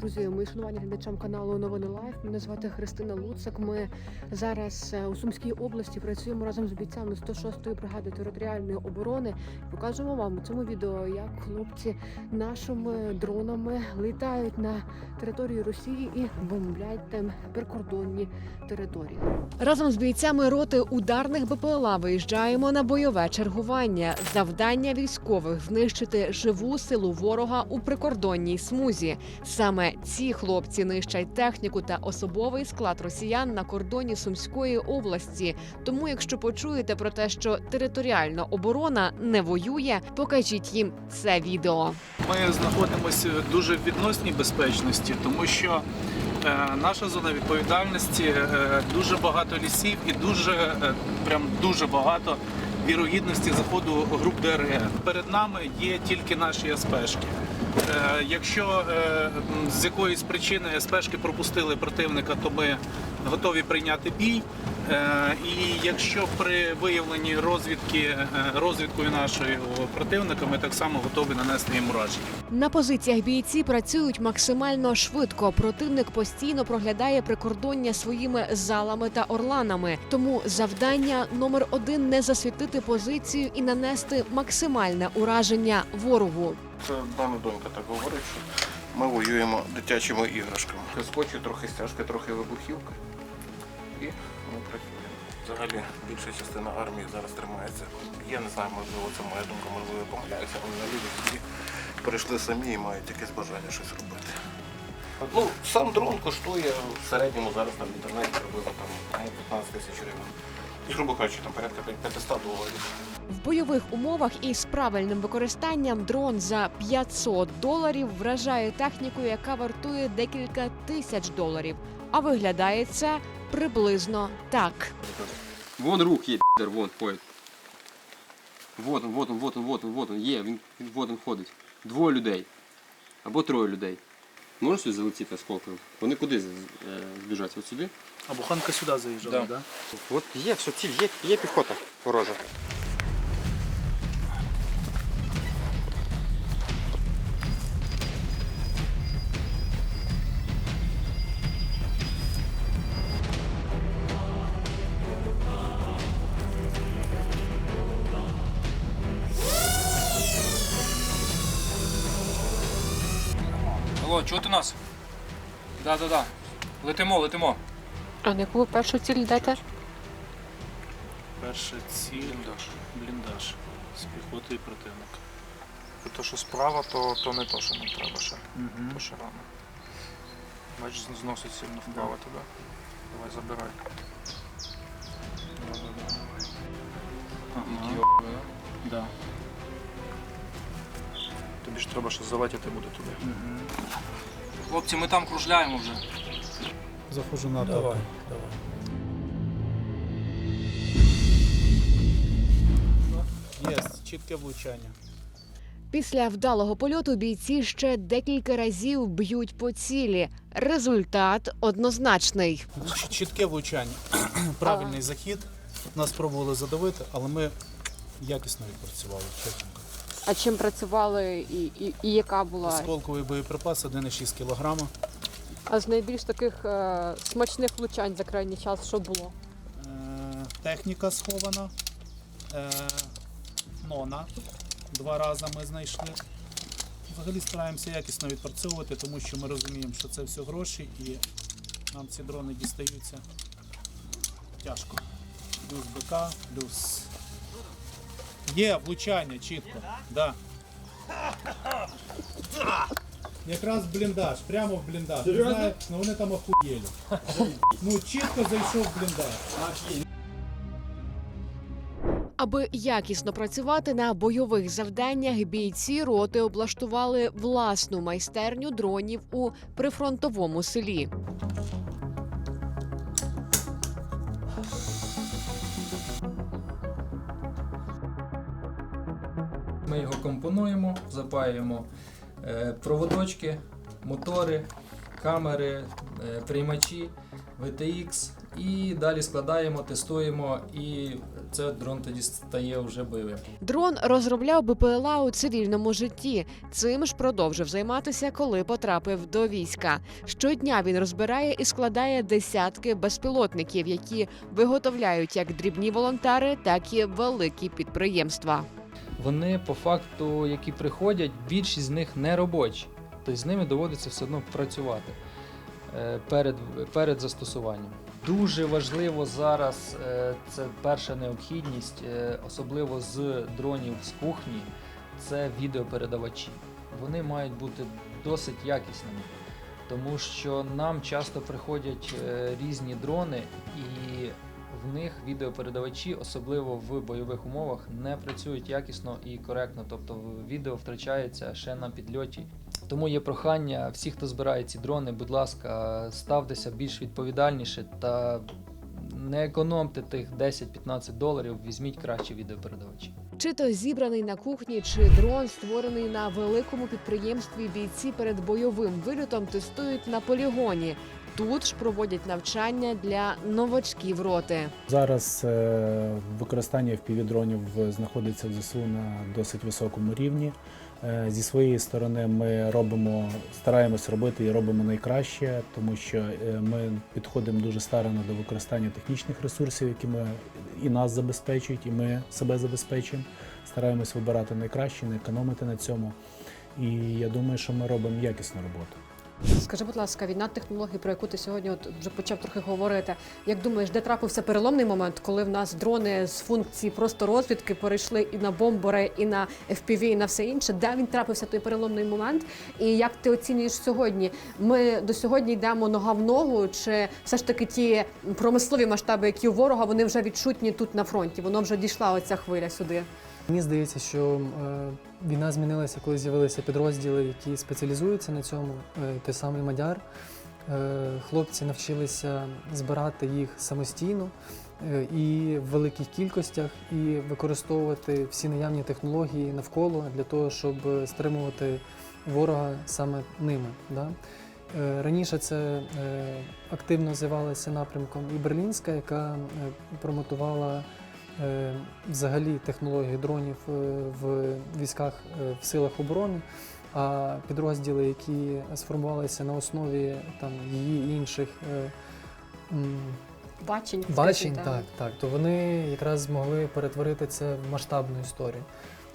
Друзі, мої шанування глядачам каналу Новини Лайф. Мене звати Христина Луцак. Ми зараз е, у Сумській області працюємо разом з бійцями 106-ї бригади територіальної оборони. Покажемо вам у цьому відео, як хлопці нашими дронами літають на територію Росії і бомблять там прикордонні території. Разом з бійцями роти ударних БПЛА виїжджаємо на бойове чергування. Завдання військових знищити живу силу ворога у прикордонній смузі. Саме ці хлопці нищать техніку та особовий склад росіян на кордоні Сумської області. Тому, якщо почуєте про те, що територіальна оборона не воює, покажіть їм це відео. Ми знаходимося дуже в відносній безпечності, тому що е, наша зона відповідальності е, дуже багато лісів і дуже е, прям дуже багато вірогідності заходу груп ДРГ. Перед нами є тільки наші СПшки. Е, Якщо е, з якоїсь причини СПшки пропустили противника, то ми готові прийняти бій. Е, І якщо при виявленні розвідки розвідкою нашої противника, ми так само готові нанести їм ураження. На позиціях бійці працюють максимально швидко. Противник постійно проглядає прикордоння своїми залами та орланами. Тому завдання номер один не засвітити позицію і нанести максимальне ураження ворогу. Мене донька так говорить, що ми воюємо дитячими іграшками. Скотчу трохи стяжка, трохи вибухівка. І ми працюємо. Взагалі більша частина армії зараз тримається. Я не знаю, можливо, це моя думка, можливо, я помиляюся, але люди які прийшли самі і мають якесь бажання щось робити. Ну, сам дрон коштує в середньому зараз там в інтернеті приблизно там ну, 15 тисяч гривень. І, грубо кажучи, там порядка 500 доларів. В бойових умовах із правильним використанням дрон за 500 доларів вражає техніку, яка вартує декілька тисяч доларів. А виглядає це приблизно так. Вон рух є, пидор, вон ходить. Вот он, вот он, вот он, вот он, вот он, є, він, він вот он ходить. Двоє людей. Або троє людей. Можеш сюди залетіти осколком? Вони куди з- е, збіжать? От сюди? А буханка сюди заїжджала, Да. да? От є, все, ціль, є, є піхота ворожа. Алло, чути нас? Да, да, да. Летимо, летимо. А на яку ви першу ціль йдете? Перша ціль бліндаж. бліндаж з піхотою противника. То, що справа, то, то не то, що нам треба ще. Угу. То ще рано. Бачиш, зносить сильно вправо тебе. Давай забирай. Ага. Да. Тобі ж треба ще залетіти буде туди. Угу. Хлопці, ми там кружляємо вже. Заходжу на атаку. Давай, давай. Є, чітке влучання. Після вдалого польоту бійці ще декілька разів б'ють по цілі. Результат однозначний. Чітке влучання, правильний захід. Нас пробували задавити, але ми якісно відпрацювали. чесно. А чим працювали і, і, і яка була? Осколковий боєприпас 1,6 кг. А з найбільш таких е, смачних влучань за крайній час, що було? Е, техніка схована. Е, нона. Два рази ми знайшли. Взагалі стараємося якісно відпрацьовувати, тому що ми розуміємо, що це все гроші і нам ці дрони дістаються тяжко. Плюс БК, плюс. Є влучання чітко. Да. Якраз в бліндаж, прямо в бліндаж. Не знаю, ну вони там охуєлі. Ну чітко зайшов в бліндаж. Аби якісно працювати на бойових завданнях, бійці роти облаштували власну майстерню дронів у прифронтовому селі. Ми його компонуємо, запаюємо проводочки, мотори, камери, е, приймачі, VTX, і далі складаємо, тестуємо, і це дрон тоді стає вже бойовим. Дрон розробляв БПЛА у цивільному житті. Цим ж продовжив займатися, коли потрапив до війська. Щодня він розбирає і складає десятки безпілотників, які виготовляють як дрібні волонтери, так і великі підприємства. Вони по факту, які приходять, більшість з них не робочі. Тобто з ними доводиться все одно працювати е, перед, перед застосуванням. Дуже важливо зараз е, це перша необхідність, е, особливо з дронів з кухні, це відеопередавачі. Вони мають бути досить якісними, тому що нам часто приходять різні дрони, і в них відеопередавачі, особливо в бойових умовах, не працюють якісно і коректно. Тобто відео втрачається ще на підльоті. Тому є прохання всіх, хто збирає ці дрони, будь ласка, ставтеся більш відповідальніше та не економте тих 10-15 доларів, візьміть кращі відеопередавачі. Чи то зібраний на кухні, чи дрон створений на великому підприємстві. Бійці перед бойовим вильотом тестують на полігоні. Тут ж проводять навчання для новачків роти. Зараз е, використання FPV-дронів знаходиться в ЗСУ на досить високому рівні. Е, Зі своєї сторони ми робимо, стараємось робити і робимо найкраще, тому що е, ми підходимо дуже старано до використання технічних ресурсів, які ми і нас забезпечують, і ми себе забезпечуємо. Стараємось вибирати найкраще, не економити на цьому. І я думаю, що ми робимо якісну роботу. Скажи, будь ласка, війна технологій, про яку ти сьогодні от вже почав трохи говорити. Як думаєш, де трапився переломний момент, коли в нас дрони з функції просто розвідки перейшли і на бомбори, і на FPV, і на все інше? Де він трапився той переломний момент? І як ти оцінюєш сьогодні? Ми до сьогодні йдемо нога в ногу, чи все ж таки ті промислові масштаби, які у ворога, вони вже відчутні тут на фронті? Воно вже дійшла оця хвиля сюди. Мені здається, що е, війна змінилася, коли з'явилися підрозділи, які спеціалізуються на цьому. Е, той самий Мадяр. Е, хлопці навчилися збирати їх самостійно і в великих кількостях, і використовувати всі наявні технології навколо для того, щоб стримувати ворога саме ними. Раніше це активно займалася напрямком і Берлінська, яка промотувала взагалі технології дронів е, в військах е, в силах оборони. А підрозділи, які сформувалися на основі там її інших е, Бачень, бачень, так, так, то вони якраз змогли перетворити це в масштабну історію.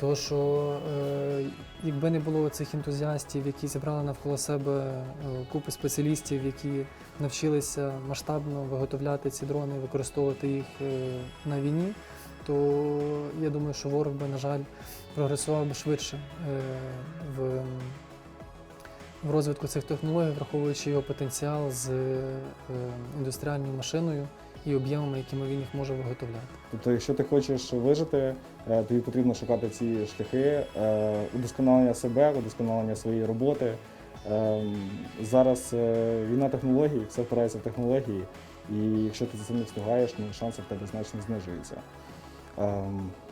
Тому що е, якби не було цих ентузіастів, які зібрали навколо себе е, купу спеціалістів, які навчилися масштабно виготовляти ці дрони, використовувати їх е, на війні, то я думаю, що ворог би, на жаль, прогресував би швидше е, в, в розвитку цих технологій, враховуючи його потенціал з індустріальною машиною і об'ємами, якими він їх може виготовляти. Тобто, якщо ти хочеш вижити, е, тобі потрібно шукати ці шляхи, е, удосконалення себе, удосконалення своєї роботи. Е, Зараз війна технологій, все впирається в технології, і якщо ти за цим не встигаєш, ну, шанси в тебе значно знижуються.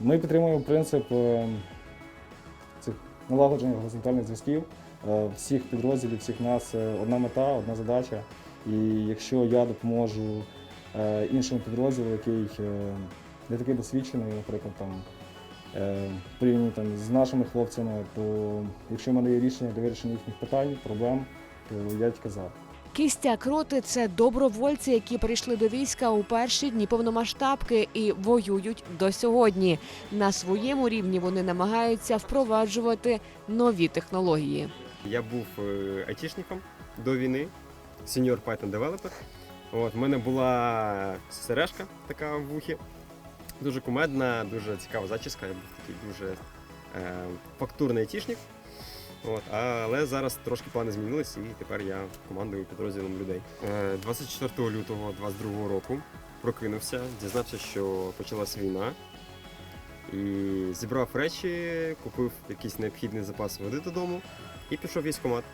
Ми підтримуємо принцип цих налагодження горизонтальних зв'язків. Всіх підрозділів, всіх нас одна мета, одна задача. І якщо я допоможу іншому підрозділу, який е, не такий досвідчений, наприклад, там, е, в порівнянні там, з нашими хлопцями, то якщо в мене є рішення для вирішення їхніх питань, проблем, то я тільки за. Кістяк роти це добровольці, які прийшли до війська у перші дні повномасштабки і воюють до сьогодні. На своєму рівні вони намагаються впроваджувати нові технології. Я був е, айтішником до війни, senior Python developer. От, в мене була сережка така в вухі, дуже кумедна, дуже цікава зачіска. Я був такий дуже е, фактурний айтішник. От, але зараз трошки плани змінились і тепер я командую підрозділом людей. Е, 24 лютого 22 року прокинувся, дізнався, що почалась війна. І зібрав речі, купив якийсь необхідний запас води додому і пішов в військкомат.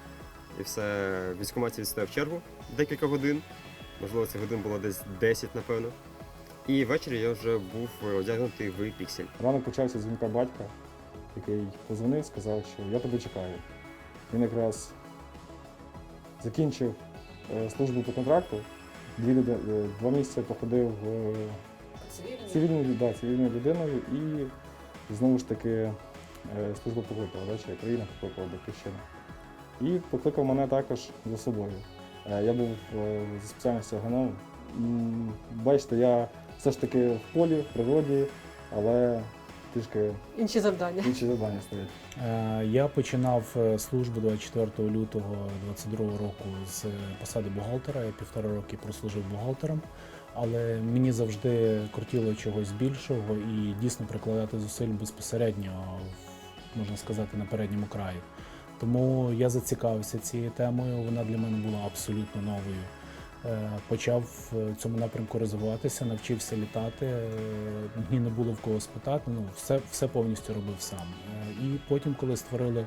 І все, в військкоматі відстояв чергу декілька годин. Можливо, це годин було десь 10, напевно. І ввечері я вже був одягнутий в піксель. Ранок почався з дзвінка батька, який позвонив, сказав, що я тебе чекаю. Він якраз закінчив е, службу по контракту дві е, два місяці походив е, цивільною, да, цивільною людиною і знову ж таки е, служба покликала, країна покликала батьківщина. І покликав мене також за собою. Е, Я був е, за спеціальністю агроном. Бачите, я все ж таки в полі, в природі, але трішки Інші завдання. інші завдання стоять. Е, Я починав е, службу 24 лютого 2022 року з посади бухгалтера. Я півтора роки прослужив бухгалтером, але мені завжди кортіло чогось більшого і дійсно прикладати зусиль безпосередньо, в- можна сказати, на передньому краї. Тому я зацікавився цією темою. Вона для мене була абсолютно новою. Е, Почав в цьому напрямку розвиватися, навчився літати. Мені не було в кого спитати. Ну, все, все повністю робив сам. Е, І потім, коли створили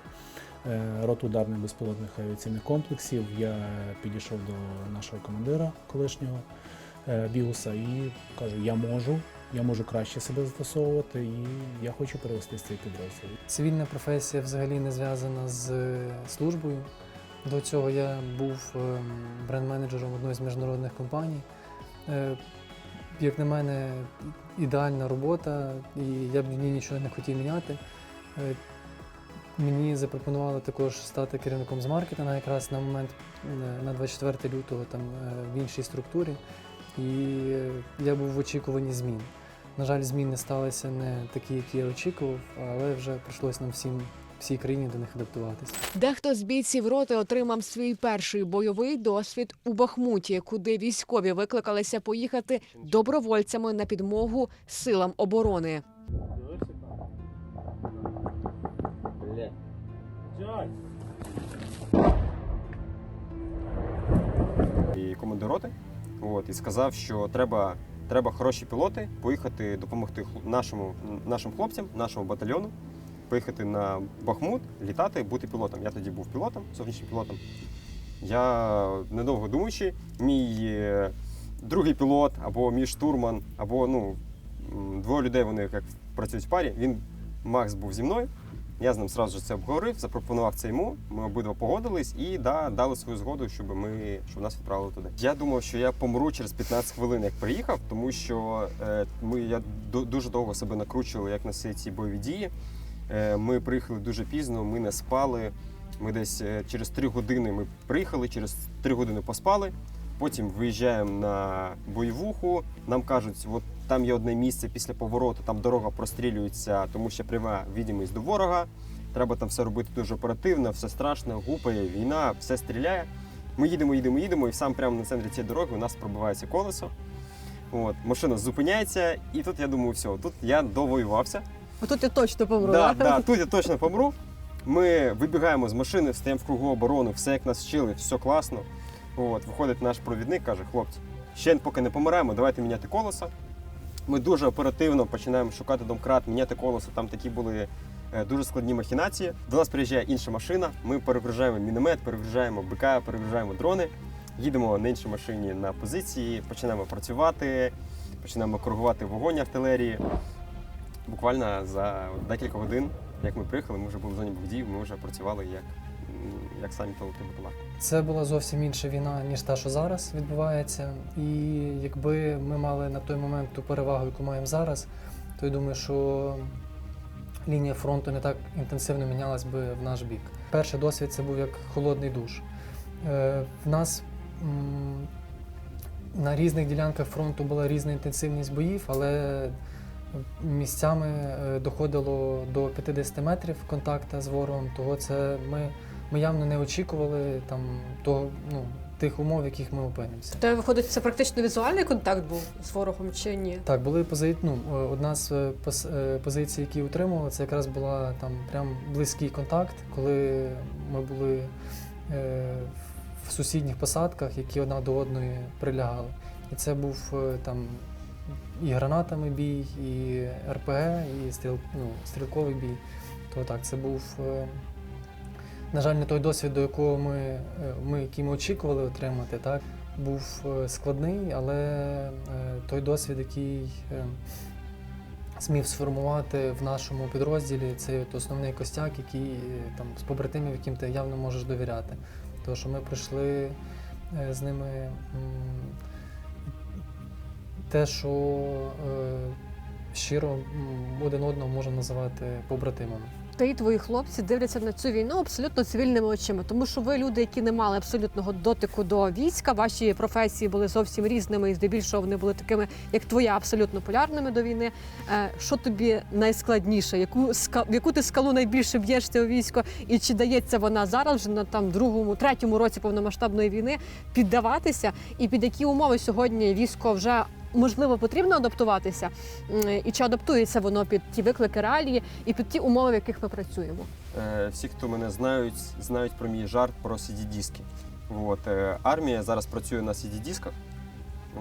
е, роту ударних безпілотних авіаційних комплексів, я підійшов до нашого командира колишнього Біуса і кажу: я можу, я можу краще себе застосовувати, і я хочу перевести цей підрозділ. Цивільна професія взагалі не зв'язана з е, службою. До цього я був ем, бренд-менеджером одної з міжнародних компаній. Е, Як на мене, ідеальна робота, і я б в ній нічого не хотів міняти. Е, Мені запропонували також стати керівником з маркетингу якраз на момент е, на 24 лютого там е, в іншій структурі. І е, я був в очікуванні змін. На жаль, змін не сталися не такі, які я очікував, але вже прийшлось нам всім всій країні до них адаптуватися. Дехто з бійців роти отримав свій перший бойовий досвід у Бахмуті, куди військові викликалися поїхати добровольцями на підмогу силам оборони. і командир роти. От, і сказав, що треба, треба хороші пілоти поїхати допомогти нашому, нашим хлопцям, нашому батальйону, поїхати на Бахмут, літати, бути пілотом. Я тоді був пілотом, зовнішнім пілотом. Я недовго думаючи, мій е, другий пілот або мій штурман, або ну, двоє людей вони як працюють в парі. Він Макс був зі мною. Я з ним сразу це обговорив, запропонував це йому. Ми обидва погодились і да, дали свою згоду, щоб ми щоб нас відправили туди. Я думав, що я помру через 15 хвилин, як приїхав, тому що е, ми я дуже довго себе накручували, як на всі ці бойові дії. Е, ми приїхали дуже пізно, ми не спали. Ми десь е, через 3 години ми приїхали, через 3 години поспали. Потім виїжджаємо на бойовуху. Нам кажуть, от там є одне місце після повороту, там дорога прострілюється, тому що пряма відомість до ворога. Треба там все робити дуже оперативно, все страшно, гупає, війна, все стріляє. Ми їдемо, їдемо, їдемо, і сам прямо на центрі цієї дороги у нас пробивається колесо. От, машина зупиняється, і тут я думаю, все, тут я довоювався. Отут я точно помру. Да, да, тут я точно помру. Ми вибігаємо з машини, стаємо в кругу оборони, все як нас вчили, все класно. От, виходить наш провідник, каже, хлопці, ще поки не помираємо, давайте міняти колеса. Ми дуже оперативно починаємо шукати домкрат, міняти колеса. Там такі були е, дуже складні махінації. До нас приїжджає інша машина. Ми перегружаємо міномет, перегружаємо БК, перегружаємо дрони. Їдемо на іншій машині на позиції, починаємо працювати, починаємо коригувати вогонь артилерії. Буквально за декілька годин, як ми приїхали, ми вже були в зоні дій, ми вже працювали як, як самі пілоти БПЛА. Це була зовсім інша війна, ніж та, що зараз відбувається. І якби ми мали на той момент ту перевагу, яку маємо зараз, то я думаю, що лінія фронту не так інтенсивно мінялась би в наш бік. Перший досвід це був як холодний душ. Е, В нас на різних ділянках фронту була різна інтенсивність боїв, але місцями е, доходило до 50 метрів контакту з ворогом. Того це ми, ми явно не очікували там того, ну, тих умов, в яких ми опинимося. Та виходить, це практично візуальний контакт був з ворогом чи ні? Так, були пози... ну, е, одна з е, е, позицій, які утримували, це якраз була там прям близький контакт, коли ми були е, в сусідніх посадках, які одна до одної прилягали. І це був там і гранатами бій, і РПГ, і стріл... ну, стрілковий бій. То так, це був, на жаль, не той досвід, до якого ми, е, ми, який ми очікували отримати, так? був е, складний, але е, той досвід, який зміг сформувати в нашому підрозділі, це основний костяк, який там з побратимів, яким ти явно можеш довіряти. Тому що ми прийшли з ними те, що щиро один одного можна називати побратимами. Ти і твої хлопці дивляться на цю війну абсолютно цивільними очима, тому що ви люди, які не мали абсолютного дотику до війська, ваші професії були зовсім різними, і здебільшого вони були такими, як твоя, абсолютно полярними до війни. Е, Що тобі найскладніше? Яку в яку ти скалу найбільше б'єшся у військо? І чи дається вона зараз вже на там другому, третьому році повномасштабної війни піддаватися? І під які умови сьогодні військо вже можливо потрібно адаптуватися? І чи адаптується воно під ті виклики реалії і під ті умови, в яких ми працюємо? Е, Всі, хто мене знають, знають про мій жарт про CD-диски. От, е, армія зараз працює на CD-дисках.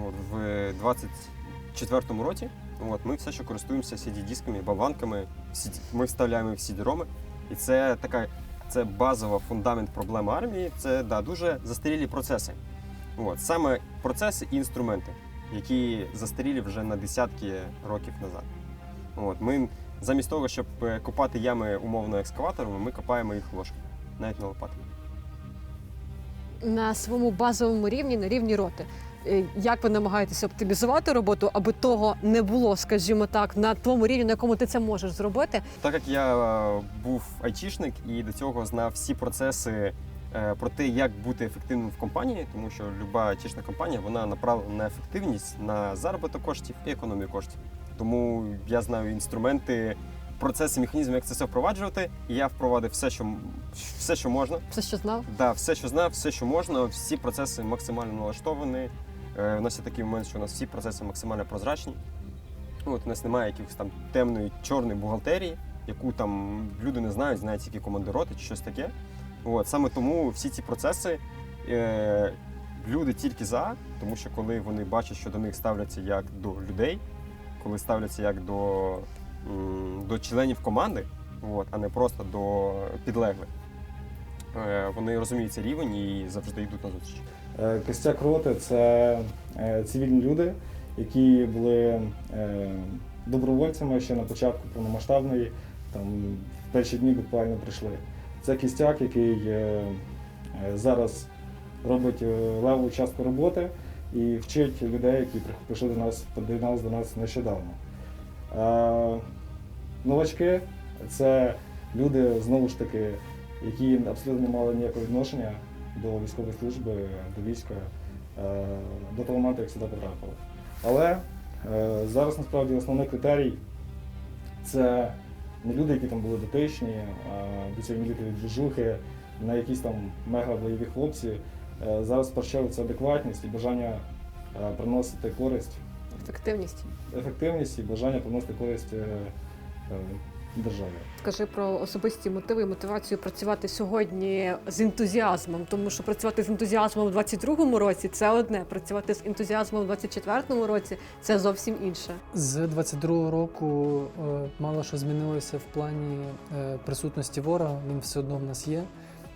От, в 24-му році от, ми все ще користуємося CD-дисками, болванками, CD ми вставляємо в CD-роми. І це така це базова фундамент проблеми армії. Це да, дуже застарілі процеси. От, саме процеси і інструменти, які застарілі вже на десятки років назад. От, ми Замість того, щоб е, копати ями умовно екскаваторами, ми копаємо їх ложками, навіть не лопатами. на своєму базовому рівні, на рівні роти. Е, Як ви намагаєтеся оптимізувати роботу, аби того не було, скажімо так, на тому рівні, на якому ти це можеш зробити? Так як я е, був айтішник і до цього знав всі процеси про те, як бути ефективним в компанії, тому що люба айтішна компанія вона направлена на ефективність, на заробіток коштів і економію коштів. Тому я знаю інструменти, процеси, механізми, як це все впроваджувати. І я впровадив все, що все, що можна. Все, що знав? Да, все, що знав, все, що можна, всі процеси максимально налаштовані. Е, у нас є такий момент, що у нас всі процеси максимально прозрачні. От, у нас немає якихось там темної чорної бухгалтерії, яку там люди не знають, знають тільки командироти чи щось таке. От, саме тому всі ці процеси е, люди тільки за, тому що коли вони бачать, що до них ставляться як до людей, коли ставляться як до, м, до членів команди, от, а не просто до підлеглих. Е, Вони розуміють цей рівень і завжди йдуть на зустріч. Е, Костяк роти це е, цивільні люди, які були е, добровольцями ще на початку повномасштабної, там в перші дні буквально прийшли. Це кістяк, який е, е, зараз робить е, леву частку роботи і вчить людей, які прийшли до нас, доєдналися до нас нещодавно. Новачки це люди, знову ж таки, які абсолютно не мали ніякого відношення до військової служби, до війська, до того моменту, як сюди потрапили. Але зараз насправді основний критерій це не люди, які там були дотичні, до цієї мілітарі движухи, на якісь там мега бойові хлопці. Е, Зараз прощаються це адекватність і бажання е, приносити користь, Ефективність. ефективність і бажання приносити користь е. Скажи про особисті мотиви і мотивацію працювати сьогодні з ентузіазмом, тому що працювати з ентузіазмом у 22-му році це одне, працювати з ентузіазмом у 24-му році це зовсім інше. З 22-го року е, мало що змінилося в плані е, присутності ворога. Він все одно в нас є.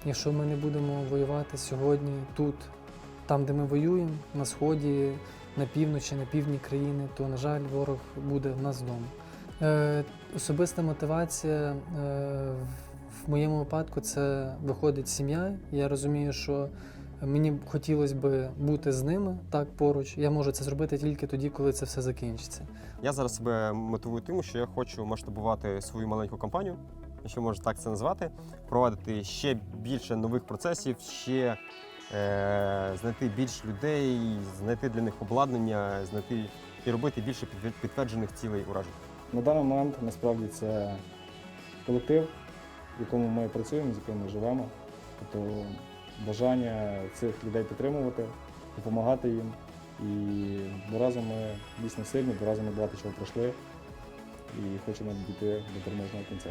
Якщо ми не будемо воювати сьогодні, тут, там, де ми воюємо, на сході, на півночі, на півдні країни, то, на жаль, ворог буде в нас вдома. Е, особиста мотивація е, в моєму випадку це виходить сім'я. Я розумію, що Мені хотілося б бути з ними так поруч. Я можу це зробити тільки тоді, коли це все закінчиться. Я зараз себе мотивую тим, що я хочу масштабувати свою маленьку компанію, якщо можна так це назвати, провадити ще більше нових процесів, ще е, знайти більше людей, знайти для них обладнання, знайти і робити більше підтверджених цілей уражень. На даний момент насправді це колектив, в якому ми працюємо, з яким ми живемо. Тобто бажання цих людей підтримувати, допомагати їм. І бо разом ми дійсно сильні, бо разом ми багато чого пройшли і хочемо дійти до переможного кінця.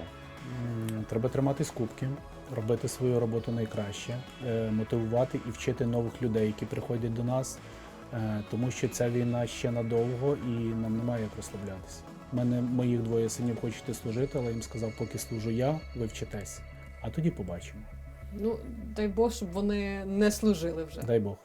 Треба тримати кубки, робити свою роботу найкраще, е, мотивувати і вчити нових людей, які приходять до нас, е, тому що ця війна ще надовго і нам немає як розслаблятися. Мене моїх двоє синів хочете служити, але їм сказав, поки служу я, ви вчитесь. А тоді побачимо. Ну дай Бог, щоб вони не служили вже. Дай Бог.